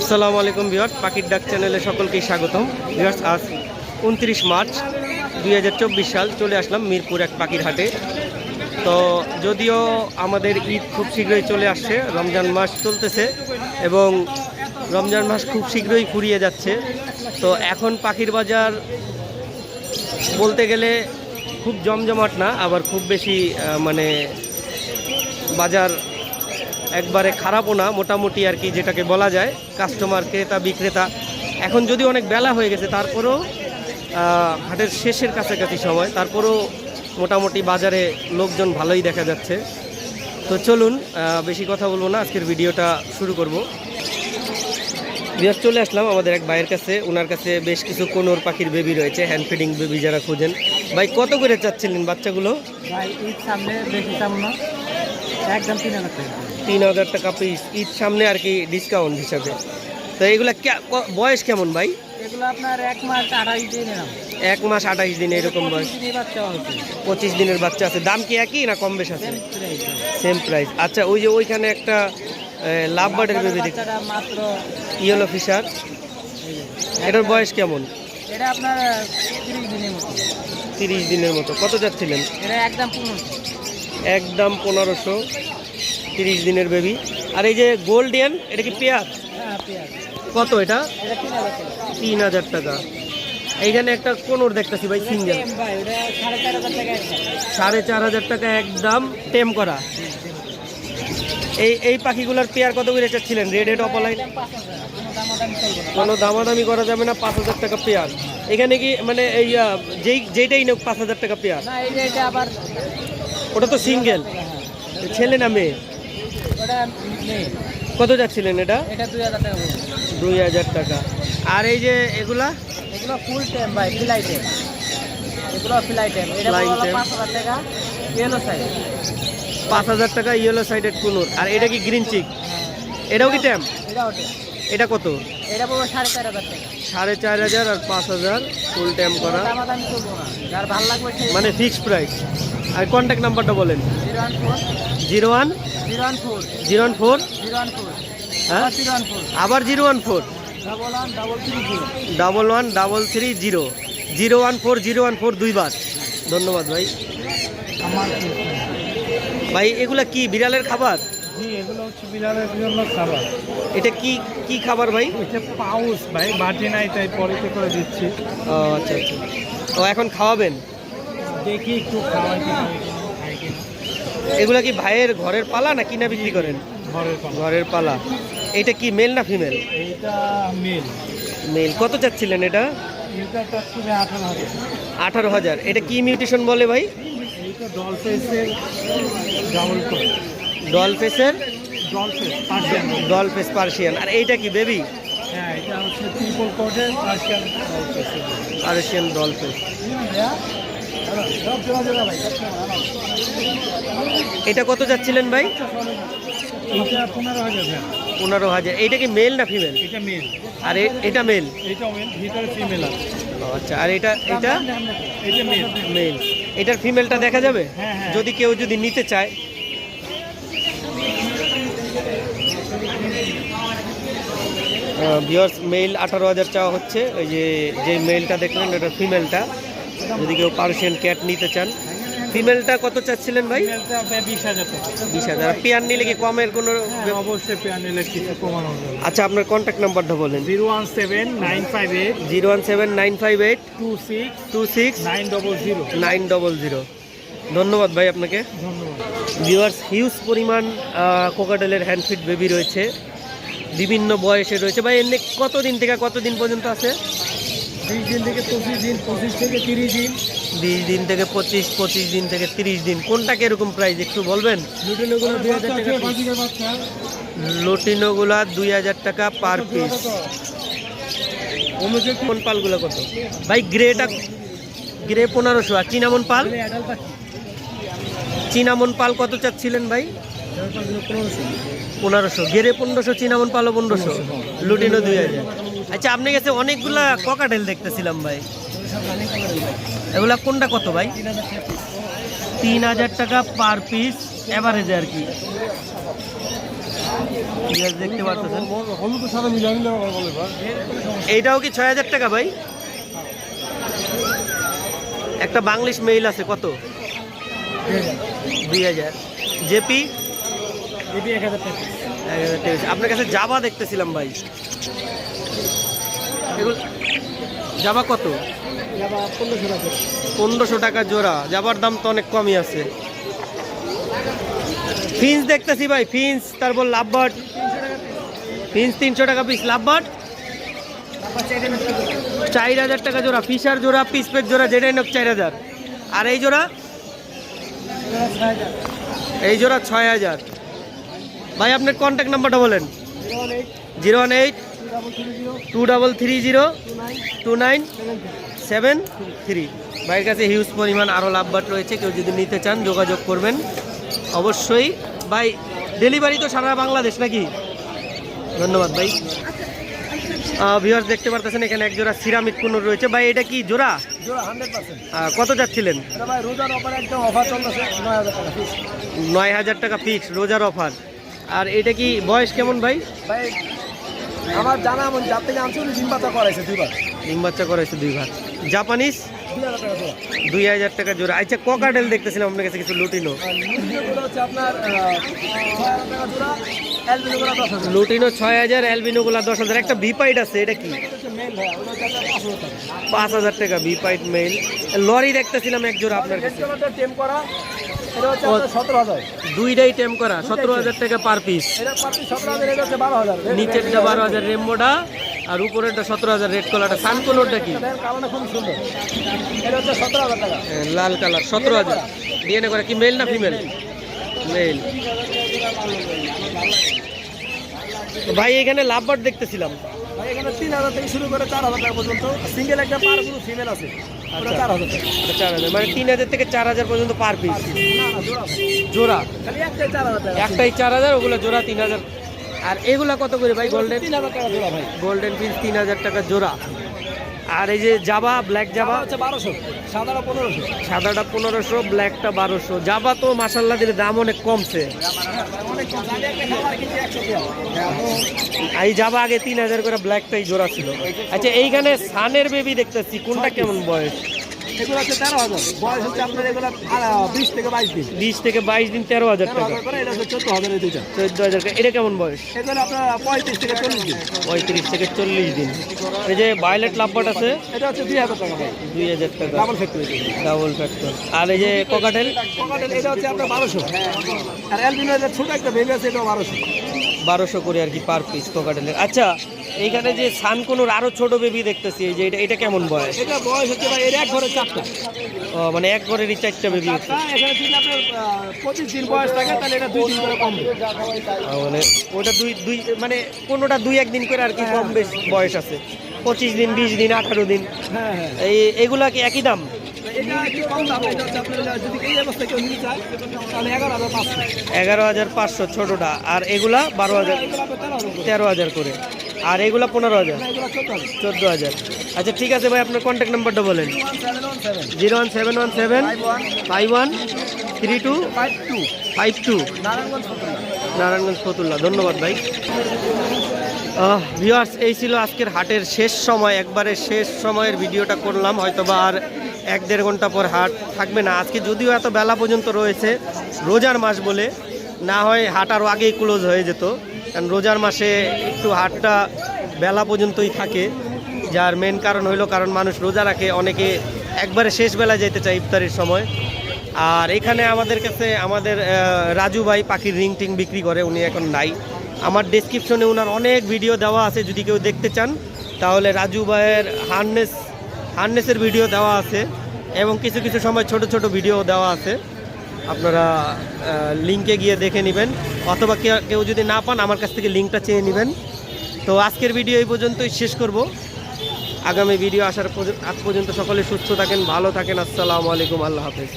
আসসালামু আলাইকুম ভিউয়ার্স, পাখির ডাক চ্যানেলে সকলকেই স্বাগতম। ভিউয়ার্স, আজ উনত্রিশ মার্চ দুই হাজার চব্বিশ সাল চলে আসলাম মিরপুর এক পাখির হাটে। তো যদিও আমাদের ঈদ খুব শীঘ্রই চলে আসছে, রমজান মাস চলতেছে এবং রমজান মাস খুব শীঘ্রই ফুরিয়ে যাচ্ছে। তো এখন পাখির বাজার বলতে গেলে খুব জমজমাট না, আবার খুব বেশি মানে বাজার একবারে খারাপও না, মোটামুটি আর কি যেটাকে বলা যায় কাস্টমার ক্রেতা, বিক্রেতা। এখন যদি অনেক বেলা হয়ে গেছে, তারপরেও হাটের শেষের কাছাকাছি সময়, তারপরেও মোটামুটি বাজারে লোকজন ভালোই দেখা যাচ্ছে। তো চলুন বেশি কথা বলব না, আজকের ভিডিওটা শুরু করব। বিয়ার চলে আসলাম আমাদের এক ভাইয়ের কাছে। ওনার কাছে বেশ কিছু কোনোর পাখির বেবি রয়েছে হ্যান্ড ফিডিং বেবি যারা খুঁজেন। ভাই, কত করে চাচ্ছিলেন বাচ্চাগুলো? একদম তিন হাজার টাকা। তিন হাজার টাকা পিস ঈদ সামনে আর কি ডিসকাউন্ট হিসাবে। তো এগুলা বয়স কেমন ভাই? এগুলো আপনার এক মাস আড়াই দিন এক মাস আঠাইশ দিন এরকম বয়স। পঁচিশ দিনের বাচ্চা আছে। দাম কি একই না কম বেশ আছে? সেম প্রাইস আচ্ছা ওই যে ওইখানে একটা লাভ বার্ডের বেবি দেখ মাত্র ইয়েলো ফিশার এটার বয়স কেমন? এটা আপনার তিরিশ দিনের মতো। তিরিশ দিনের মতো। কত যাচ্ছিলেন? এটা একদম একদম পনেরোশো তিরিশ দিনের বেবি আর এই যে গোল্ডিয়ান এটা কি পেয়ার? হ্যাঁ কত এটা? তিন হাজার টাকা। এইখানে একটা কোনোর দেখতেছি ভাই সিঙ্গেল। সাড়ে চার হাজার টাকা একদম টেম করা। এই এই পাখিগুলোর পেয়ার কত করে চাচ্ছিলেন রেড হেড অপলাইন কোনো দামাদামি করা যাবে না পাঁচ হাজার টাকা পেয়ার। এখানে কি মানে এই যেই যেইটাই নেই পাঁচ হাজার টাকা পেয়ার। ওটা তো সিঙ্গেল। ছেলে না মেয়ে? কত যাচ্ছিলেন এটা? দুই হাজার টাকা আর এই যে এগুলা? এগুলো ফুল টাইম ভাই এগুলো এটা। পাঁচ হাজার টাকা ইয়েলো সাইড পাঁচ হাজার টাকা ইয়েলো সাইডেড কুনুর। আর এটা কি গ্রিন চিক এটাও কি ট্যাম এটা কত? এটা পড়বে সাড়ে চার হাজার টাকা। সাড়ে চার হাজার আর পাঁচ হাজার ফুল ট্যাম করা। মানে ফিক্সড প্রাইস আর কন্ট্যাক্ট নাম্বারটা বলেন। Zero one? Zero one four? হ্যাঁ? আবার zero one four? Double one double three zero zero one four zero one four দুইবার। ধন্যবাদ ভাই। আমার ভাই এগুলা কি বিড়ালের খাবার? এগুলো হচ্ছে বিড়ালের জন্য খাবার। এটা কি কি খাবার ভাই? এটা পাউস ভাই বাটি নাই তাই পরেতে করে দিচ্ছি। ও আচ্ছা আচ্ছা। ও এখন খাওয়াবেন? দেখি একটু খাওয়াইতে পারি খাই। কিনা এগুলা কি ভাইয়ের ঘরের পালা না কিনা বিক্রি করেন? ঘরের পালা। ঘরের পালা। এটা কি মেল না ফিমেল? মেল। মেল। কত চাচ্ছিলেন এটা? আঠারো হাজার। আঠারো হাজার। এটা কি মিউটেশন বলে ভাই? ডল ফেসের ডাবল ডল ফেসের doll face Persian. Doll face Persian. আর এইটা কি বেবি? হ্যাঁ এটা হচ্ছে ট্রিপল পার্সিয়ান ডল ফেসের পার্সিয়ান ডল ফেস এটা কত যাচ্ছিলেন ভাই? পনেরো হাজার। এইটা কি মেল না ফিমেল আর এটা মেল এটা মেল আচ্ছা। আর এটা এটা? মেল এটার ফিমেলটা দেখা যাবে। যদি কেউ যদি নিতে চায়। ভিওর্স মেল আঠারো হাজার চাওয়া হচ্ছে। ওই যে যে মেলটা দেখলেন, ওটা ফিমেলটা যদি কেউ পার্সিয়ান ক্যাট নিতে চান। ফিমেলটা কত চাচ্ছিলেন ভাই? বিশ হাজার বিশ হাজার। পেয়ার নিলে কি কমের কোনো হ্যাঁ, অবশ্যই পেয়ার নিলে কিছু কমানো আচ্ছা আপনার কন্ট্যাক্ট নাম্বারটা বলেন। Zero one seven nine five eight zero one seven nine five eight two six two six nine double zero. Nine double zero. ধন্যবাদ ভাই আপনাকে। ধন্যবাদ। ভিউয়ার্স হিউজ পরিমাণ কোকাডেলের হ্যান্ডফিট বেবি রয়েছে। বিভিন্ন বয়সে রয়েছে। ভাই এমনি কতদিন থেকে কতদিন পর্যন্ত আছে? বিশ দিন থেকে পঁচিশ দিন পঁচিশ থেকে তিরিশ দিন। বিশ দিন থেকে পঁচিশ পঁচিশ দিন থেকে তিরিশ দিন। কোনটা কীরকম প্রাইস একটু বলবেন? লুটিনোগুলো দুই হাজার টাকা লটিনোগুলা দুই হাজার টাকা পার পিস কোন পালগুলো কত? ভাই গ্রেটা গ্রে পনেরোশো। আর চিনামন পাল? চিনামন পাল কত চাচ্ছিলেন ভাই? পনেরোশো। গেরে পনেরোশো চিনামন পালো পনেরোশো। লুটিনো দুই হাজার। আচ্ছা আপনি কাছে অনেকগুলা ককাটেল দেখতেছিলাম ভাই। এগুলা কোনটা কত ভাই? তিন হাজার টাকা পার পিস অ্যাভারেজে আর কি। পেঁয়াজ দেখতে পাচ্ছেন। এইটাও কি ছয় হাজার টাকা ভাই? একটা বাংলিশ মেইল আছে কত? দুই হাজার। জেপি। আপনার কাছে জাবা দেখতেছিলাম ভাই। এগুলো জাবা কত? পনেরোশো টাকা। জোড়া। যাবার দাম তো অনেক কমই আছে। ফিন্স দেখতেছি ভাই ফিন্স তারপর লাভবাট ফিন্স তিনশো টাকা পিস লাভবাট চার হাজার টাকা জোড়া। ফিশার জোড়া পিস পেট জোড়া যেটাই নোক চার হাজার। আর এই জোড়া? এই জোড়া ছয় হাজার। ভাই আপনার কন্ট্যাক্ট নাম্বারটা বলেন। Zero one eight. Two double three zero two nine seven three ভাইয়ের কাছে হিউজ পরিমাণ আরও লাভবাট রয়েছে কেউ যদি নিতে চান যোগাযোগ করবেন। অবশ্যই ভাই ডেলিভারি তো সারা বাংলাদেশ নাকি? ধন্যবাদ ভাই। ভিউয়ার্স দেখতে পারতেছেন এখানে এক জোড়া সিরামিক কুনুর রয়েছে। ভাই এটা কি জোড়া? কত যাচ্ছিলেন? নয় হাজার টাকা ফিক্স রোজার অফার আর এটা কি বয়স কেমন ভাই আমার জানা এমন যার থেকে আনছি উনি ডিম বাচ্চা করাইছে দুইবার। ডিম বাচ্চা করাইছে দুই ভাগ জাপানিজ? দুই হাজার টাকা জোড়া। আচ্ছা ককাটেল দেখতেছিলাম আপনার কাছে কিছু লুটিনো। লুটিনো ছয় হাজার অ্যালবিনোগুলা দশ হাজার। একটা ভিপাইট আছে এটা কি? মেল পাঁচ হাজার টাকা ভিপাইট মেইল লরি দেখতেছিলাম এক জোড়া আপনার কাছে। দুইটাই টেম করা সতেরো হাজার টাকা পার পিস নিচেরটা বারো হাজার রেমবোটা। আর উপরেরটা সতেরো হাজার রেড কালারটা কি সতেরো হাজার টাকা। লাল কালার সতেরো হাজার। ডিএনএ করে কি মেল না ফিমেল মেল ভাই এখানে লাভবার্ড দেখতেছিলাম। ভাই এখানে তিন হাজার থেকে শুরু করে চার হাজার টাকা পর্যন্ত। সিঙ্গেল একটা পারগুলো ফিমেল আছে চার হাজার টাকা। চার হাজার। মানে তিন হাজার থেকে চার হাজার পর্যন্ত পার পিস জোড়া। একটাই চার হাজার ওগুলো জোড়া তিন হাজার। আর এগুলা কত করে ভাই? গোল্ডেন তিন হাজার টাকা জোড়া ভাই। গোল্ডেন পিস তিন হাজার টাকা জোড়া। আর এই যে জাবা ব্ল্যাক জাবা হচ্ছে বারোশো সাদাটা পনেরোশো। সাদাটা পনেরোশো ব্ল্যাকটা বারোশো। জাবা তো মাসাল্লাহ দিলে দাম অনেক কমছে। এই জাবা আগে তিন হাজার করে ব্ল্যাকটাই জোড়া ছিল। আচ্ছা এইখানে সানের বেবি দেখতেছি। কোনটা কেমন বয়স? এগুলো হচ্ছে তেরো হাজার। বয়স হচ্ছে আপনার এগুলো বিশ থেকে বাইশ দিন। বিশ থেকে বাইশ দিন তেরো হাজার টাকা। এটা হচ্ছে চোদ্দ হাজার দুইটা। চোদ্দ হাজার টাকা। এটা কেমন বয়স? এগুলো আপনার পঁয়ত্রিশ থেকে চল্লিশ দিন। পঁয়ত্রিশ থেকে চল্লিশ দিন। এই যে ভায়োলেট লাভবাট আছে এটা হচ্ছে দুই হাজার টাকা দুই হাজার টাকা। ডাবল ফ্যাক্টরি ডাবল ফ্যাক্টর আর এই যে ককাটেল পকেটের এটা হচ্ছে আপনার বারোশো। আর অ্যালবিনো ছোট একটা বেবি আছে বারোশো। বারোশো করে আর কি পার পিস ককাটেলের আচ্ছা এইখানে যে সানকোনোর আরও ছোট বেবি দেখতেছি এই যে এটা এটা কেমন বয়স? এটা বয়স হচ্ছে ভাই এর এক ঘরে চারটা। ও, মানে এক ঘরেরই চারটা বেবি হচ্ছে। এখানে যদি আপনার পঁচিশ দিন বয়স থাকে তাহলে এটা দুই দিন করে আহ, মানে ওটা দুই দুই মানে কোনোটা দুই একদিন করে আর কি কম বেশ বয়স আছে। পঁচিশ দিন বিশ দিন আঠারো দিন। হ্যাঁ হ্যাঁ। এই এগুলা কি একই দাম? এগারো হাজার পাঁচশো। ছোটোটা, আর এগুলা বারো হাজার, তেরো হাজার করে। আর এগুলা পনেরো হাজার, চোদ্দ হাজার। আচ্ছা ঠিক আছে ভাই, আপনার কন্ট্যাক্ট নাম্বারটা বলেন। Zero one seven one seven five one three two five two five two. Narayanganj Fatullah. ধন্যবাদ ভাই। ভিউয়ার্স এই ছিল আজকের হাটের শেষ সময়। একবারে শেষ সময়ের ভিডিওটা করলাম, হয়তোবা আর এক দেড় ঘণ্টা পর হাট থাকবে না। আজকে যদিও এত বেলা পর্যন্ত রয়েছে, রোজার মাস বলে, না হয় হাট আরও আগেই ক্লোজ হয়ে যেত, কারণ রোজার মাসে একটু হাটটা বেলা পর্যন্তই থাকে। যার মেন কারণ হইল, কারণ মানুষ রোজা রাখে, অনেকে একবারে শেষ বেলা যেতে চায় ইফতারের সময়। আর এখানে আমাদের কাছে আমাদের রাজু ভাই পাখির রিং টিং বিক্রি করে, উনি এখন নাই। আমার ডেসক্রিপশনে ওনার অনেক ভিডিও দেওয়া আছে, যদি কেউ দেখতে চান, তাহলে রাজু ভাইয়ের হার্নেস হার্নেসের ভিডিও দেওয়া আছে এবং কিছু কিছু সময় ছোট ছোট ভিডিও দেওয়া আছে। আপনারা লিঙ্কে গিয়ে দেখে নেবেন। অথবা কেউ যদি না পান, আমার কাছ থেকে লিঙ্কটা চেয়ে নেবেন। তো আজকের ভিডিও এই পর্যন্তই শেষ করব। আগামী ভিডিও আসার আজ পর্যন্ত সকলে সুস্থ থাকেন, ভালো থাকেন। আসসালামু আলাইকুম, আল্লাহ হাফেজ।